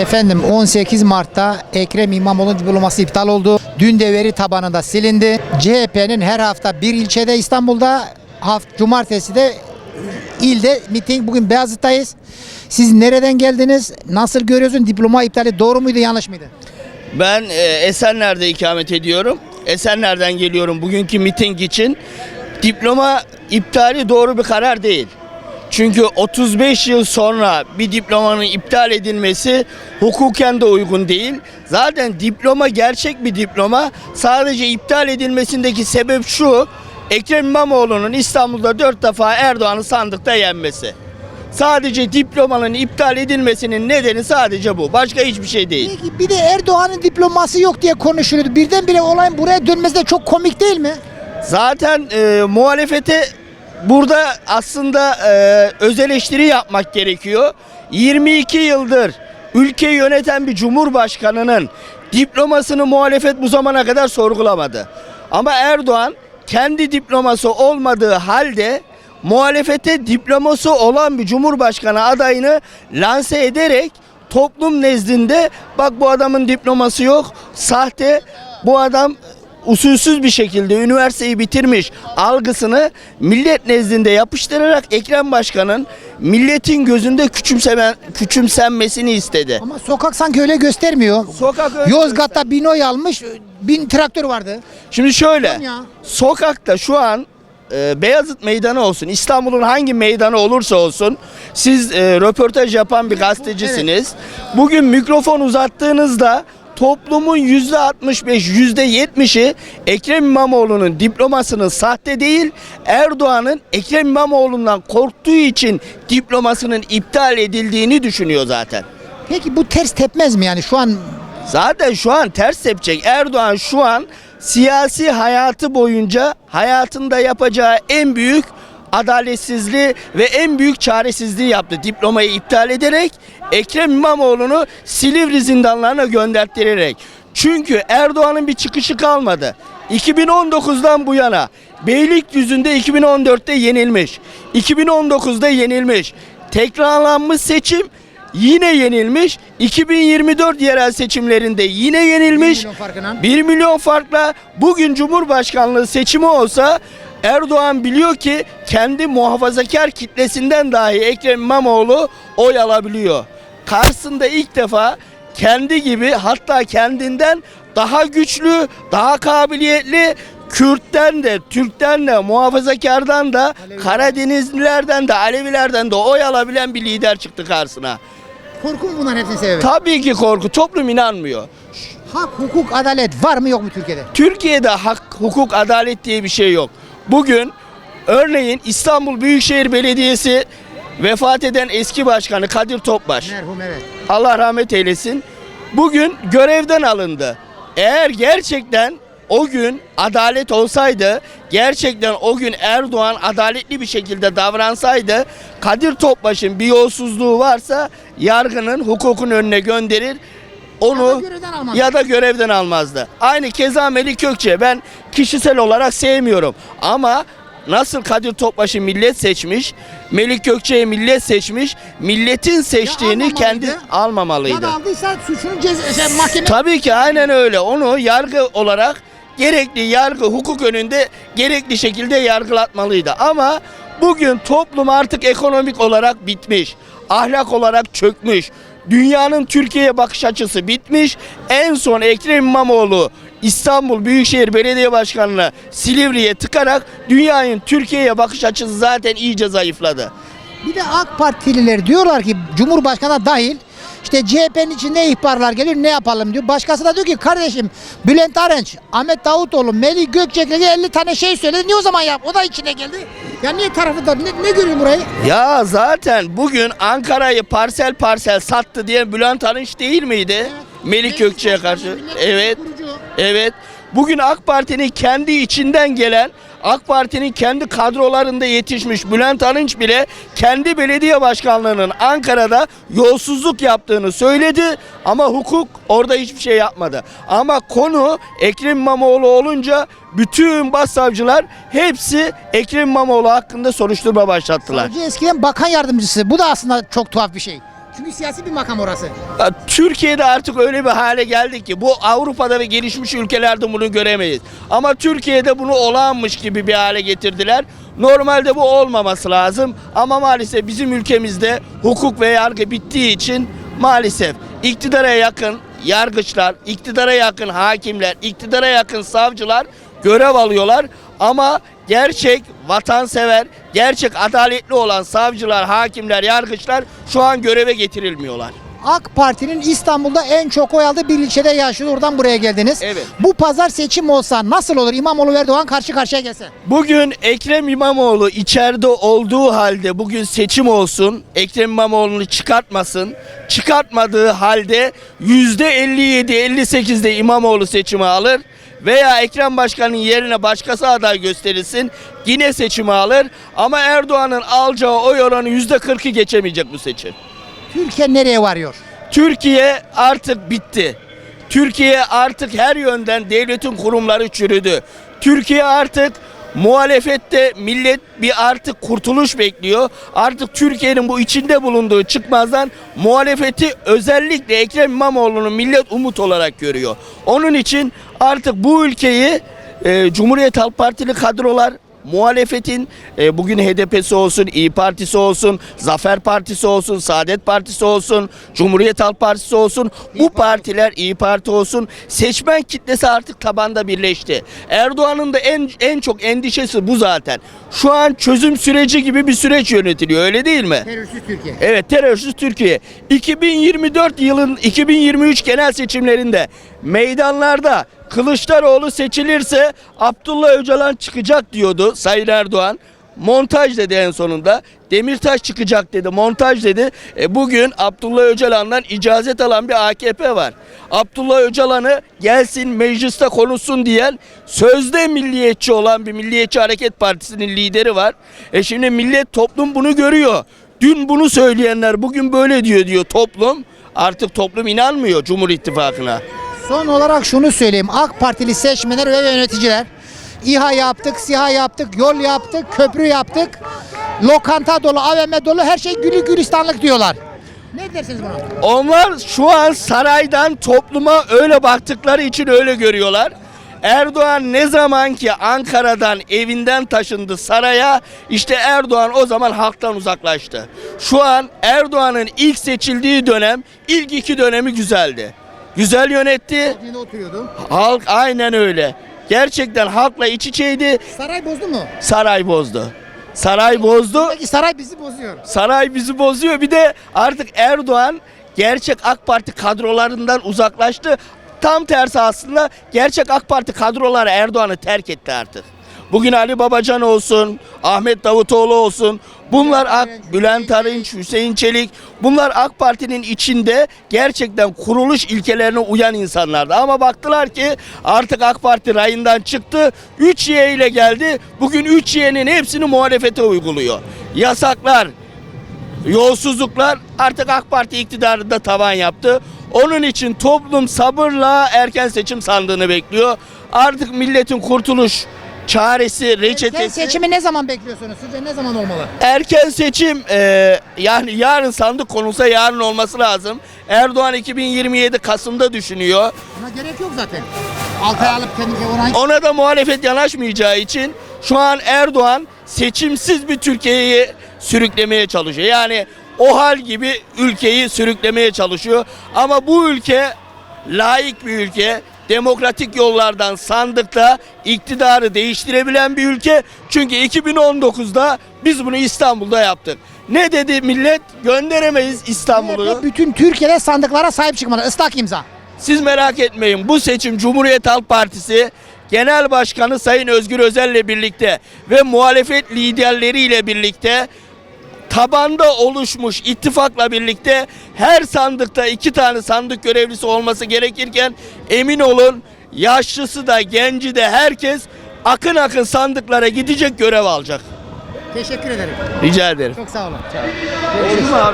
Efendim 18 Mart'ta Ekrem İmamoğlu diploması iptal oldu. Dün de veri tabanında silindi. CHP'nin her hafta bir ilçede İstanbul'da, haft cumartesi de ilde miting. Bugün Beyazıt'tayız. Siz nereden geldiniz? Nasıl görüyorsun? Diploma iptali doğru muydu, yanlış mıydı? Ben e, Esenler'de ikamet ediyorum. Esenler'den geliyorum bugünkü miting için. Diploma iptali doğru bir karar değil. Çünkü 35 yıl sonra bir diplomanın iptal edilmesi hukuken de uygun değil. Zaten diploma gerçek bir diploma. Sadece iptal edilmesindeki sebep şu. Ekrem İmamoğlu'nun İstanbul'da 4 defa Erdoğan'ı sandıkta yenmesi. Sadece diplomanın iptal edilmesinin nedeni sadece bu. Başka hiçbir şey değil. Peki bir de Erdoğan'ın diploması yok diye konuşuluyordu. Birdenbire olayın buraya dönmesi de çok komik değil mi? Zaten e, muhalefete burada aslında e, öz eleştiri yapmak gerekiyor. 22 yıldır ülkeyi yöneten bir cumhurbaşkanının diplomasını muhalefet bu zamana kadar sorgulamadı. Ama Erdoğan kendi diploması olmadığı halde muhalefete diploması olan bir cumhurbaşkanı adayını lanse ederek toplum nezdinde bak bu adamın diploması yok, sahte, bu adam usulsüz bir şekilde üniversiteyi bitirmiş algısını millet nezdinde yapıştırarak Ekrem Başkan'ın milletin gözünde küçümseme, küçümsenmesini istedi. Ama sokak sanki öyle göstermiyor. Sokak öyle Yozgat'ta bin oy almış, bin traktör vardı. Şimdi şöyle, Ya. sokakta şu an e, Beyazıt Meydanı olsun, İstanbul'un hangi meydanı olursa olsun, siz e, röportaj yapan bir gazetecisiniz. Bugün mikrofon uzattığınızda toplumun yüzde 65, yüzde 70'i Ekrem İmamoğlu'nun diplomasının sahte değil, Erdoğan'ın Ekrem İmamoğlu'ndan korktuğu için diplomasının iptal edildiğini düşünüyor zaten. Peki bu ters tepmez mi yani şu an Zaten şu an ters tepecek. Erdoğan şu an siyasi hayatı boyunca hayatında yapacağı en büyük adaletsizliği ve en büyük çaresizliği yaptı. Diplomayı iptal ederek Ekrem İmamoğlu'nu Silivri zindanlarına gönderttirerek. Çünkü Erdoğan'ın bir çıkışı kalmadı. 2019'dan bu yana Beylikdüzü'nde 2014'te yenilmiş. 2019'da yenilmiş. Tekrarlanmış seçim yine yenilmiş. 2024 yerel seçimlerinde yine yenilmiş. 1 milyon farkına. 1 milyon farkla bugün Cumhurbaşkanlığı seçimi olsa Erdoğan biliyor ki kendi muhafazakar kitlesinden dahi Ekrem İmamoğlu oy alabiliyor. Karşısında ilk defa kendi gibi hatta kendinden daha güçlü, daha kabiliyetli Kürt'ten de, Türk'ten de, muhafazakardan da, Karadenizlilerden de, Alevilerden de oy alabilen bir lider çıktı karşısına. korku mu bunların hepsinin sebebi? Tabii ki korku. Toplum inanmıyor. Hak, hukuk, adalet var mı yok mu Türkiye'de? Türkiye'de hak, hukuk, adalet diye bir şey yok. Bugün örneğin İstanbul Büyükşehir Belediyesi vefat eden eski başkanı Kadir Topbaş. Merhum evet. Allah rahmet eylesin. Bugün görevden alındı. Eğer gerçekten o gün adalet olsaydı, gerçekten o gün Erdoğan adaletli bir şekilde davransaydı, Kadir Topbaş'ın bir yolsuzluğu varsa yargının hukukun önüne gönderir. Onu Ya da görevden almazdı. ya da görevden almazdı. Aynı keza Melik Gökçe ben kişisel olarak sevmiyorum ama nasıl Kadir Topbaş'ı millet seçmiş, Melik Gökçe'yi millet seçmiş, milletin seçtiğini almamalıydı. kendi almamalıydı. Ya da aldıysa suçunun cezası mahkeme... Tabii ki aynen öyle. Onu yargı olarak gerekli yargı hukuk önünde gerekli şekilde yargılatmalıydı. Ama bugün toplum artık ekonomik olarak bitmiş. Ahlak olarak çökmüş. Dünyanın Türkiye'ye bakış açısı bitmiş. En son Ekrem İmamoğlu İstanbul Büyükşehir Belediye Başkanı'na Silivri'ye tıkarak dünyanın Türkiye'ye bakış açısı zaten iyice zayıfladı. Bir de AK Partililer diyorlar ki Cumhurbaşkanı dahil işte CHP'nin içinde ihbarlar geliyor ne yapalım diyor. Başkası da diyor ki kardeşim Bülent Arınç, Ahmet Davutoğlu, Melih Gökçek'le 50 tane şey söyledi. Niye o zaman yap? O da içine geldi. Ya niye tarafı da ne, ne görüyor burayı? Ya zaten bugün Ankara'yı parsel parsel sattı diye Bülent Arınç değil miydi? Melik Gökçe'ye karşı. Evet. Evet. Bugün AK Parti'nin kendi içinden gelen AK Parti'nin kendi kadrolarında yetişmiş Bülent Arınç bile kendi belediye başkanlığının Ankara'da yolsuzluk yaptığını söyledi ama hukuk orada hiçbir şey yapmadı. Ama konu Ekrem İmamoğlu olunca bütün başsavcılar hepsi Ekrem İmamoğlu hakkında soruşturma başlattılar. Savcı eskiden bakan yardımcısı. Bu da aslında çok tuhaf bir şey. Çünkü siyasi bir makam orası. Türkiye'de artık öyle bir hale geldik ki bu Avrupa'da ve gelişmiş ülkelerde bunu göremeyiz. Ama Türkiye'de bunu olağanmış gibi bir hale getirdiler. Normalde bu olmaması lazım ama maalesef bizim ülkemizde hukuk ve yargı bittiği için maalesef iktidara yakın yargıçlar, iktidara yakın hakimler, iktidara yakın savcılar görev alıyorlar ama gerçek vatansever, gerçek adaletli olan savcılar, hakimler, yargıçlar şu an göreve getirilmiyorlar. AK Parti'nin İstanbul'da en çok oy aldığı bir ilçede yaşıyor. Oradan buraya geldiniz. Evet. Bu pazar seçim olsa nasıl olur? İmamoğlu ve Erdoğan karşı karşıya gelse. Bugün Ekrem İmamoğlu içeride olduğu halde bugün seçim olsun. Ekrem İmamoğlu'nu çıkartmasın. Çıkartmadığı halde %57-58'de İmamoğlu seçimi alır. Veya Ekrem Başkan'ın yerine başkası aday gösterilsin. Yine seçimi alır. Ama Erdoğan'ın alacağı oy oranı %40'ı geçemeyecek bu seçim. Türkiye nereye varıyor? Türkiye artık bitti. Türkiye artık her yönden devletin kurumları çürüdü. Türkiye artık muhalefette millet bir artık kurtuluş bekliyor. Artık Türkiye'nin bu içinde bulunduğu çıkmazdan muhalefeti özellikle Ekrem İmamoğlu'nu millet umut olarak görüyor. Onun için artık bu ülkeyi e, Cumhuriyet Halk Partili kadrolar muhalefetin e, bugün HDP'si olsun, İyi Partisi olsun, Zafer Partisi olsun, Saadet Partisi olsun, Cumhuriyet Halk Partisi olsun, bu partiler İyi Parti olsun, seçmen kitlesi artık tabanda birleşti. Erdoğan'ın da en en çok endişesi bu zaten. Şu an çözüm süreci gibi bir süreç yönetiliyor öyle değil mi? Terörsüz Türkiye. Evet terörsüz Türkiye. 2024 yılın 2023 genel seçimlerinde meydanlarda Kılıçdaroğlu seçilirse Abdullah Öcalan çıkacak diyordu Sayın Erdoğan. Montaj dedi en sonunda. Demirtaş çıkacak dedi. Montaj dedi. E bugün Abdullah Öcalan'dan icazet alan bir AKP var. Abdullah Öcalan'ı gelsin mecliste konuşsun diyen sözde milliyetçi olan bir Milliyetçi Hareket Partisi'nin lideri var. E şimdi millet toplum bunu görüyor. Dün bunu söyleyenler bugün böyle diyor diyor toplum. Artık toplum inanmıyor Cumhur İttifakı'na. Son olarak şunu söyleyeyim. AK Partili seçmenler ve yöneticiler İHA yaptık, SİHA yaptık, yol yaptık, köprü yaptık. Lokanta dolu, AVM dolu her şey gülü gülistanlık diyorlar. Ne dersiniz buna? Onlar şu an saraydan topluma öyle baktıkları için öyle görüyorlar. Erdoğan ne zaman ki Ankara'dan evinden taşındı saraya işte Erdoğan o zaman halktan uzaklaştı. Şu an Erdoğan'ın ilk seçildiği dönem ilk iki dönemi güzeldi. Güzel yönetti. Yine oturuyordu. Halk aynen öyle. Gerçekten halkla iç içeydi. Saray bozdu mu? Saray bozdu. Saray bozdu. Peki saray bizi bozuyor. Saray bizi bozuyor. Bir de artık Erdoğan gerçek AK Parti kadrolarından uzaklaştı. Tam tersi aslında gerçek AK Parti kadroları Erdoğan'ı terk etti artık. Bugün Ali Babacan olsun, Ahmet Davutoğlu olsun, bunlar AK, Bülent Arınç, Hüseyin Çelik, bunlar AK Parti'nin içinde gerçekten kuruluş ilkelerine uyan insanlardı. Ama baktılar ki artık AK Parti rayından çıktı, 3Y ile geldi. Bugün 3Y'nin hepsini muhalefete uyguluyor. Yasaklar, yolsuzluklar artık AK Parti iktidarında tavan yaptı. Onun için toplum sabırla erken seçim sandığını bekliyor. Artık milletin kurtuluş çaresi, Erken reçetesi. seçimi ne zaman bekliyorsunuz? Sizce ne zaman olmalı? Erken seçim e, yani yarın sandık konulsa yarın olması lazım. Erdoğan 2027 Kasım'da düşünüyor. Buna gerek yok zaten. Altay alıp kendine oran... Ona da muhalefet yanaşmayacağı için şu an Erdoğan seçimsiz bir Türkiye'yi sürüklemeye çalışıyor. Yani o hal gibi ülkeyi sürüklemeye çalışıyor. Ama bu ülke layık bir ülke. Demokratik yollardan sandıkta iktidarı değiştirebilen bir ülke. Çünkü 2019'da biz bunu İstanbul'da yaptık. Ne dedi millet? Gönderemeyiz İstanbul'u. Bütün Türkiye'de sandıklara sahip çıkmalı. Islak imza. Siz merak etmeyin bu seçim Cumhuriyet Halk Partisi Genel Başkanı Sayın Özgür Özel'le birlikte ve muhalefet liderleriyle birlikte tabanda oluşmuş ittifakla birlikte her sandıkta iki tane sandık görevlisi olması gerekirken emin olun yaşlısı da genci de herkes akın akın sandıklara gidecek görev alacak. Teşekkür ederim. Rica ederim. Çok sağ olun. Mu abi?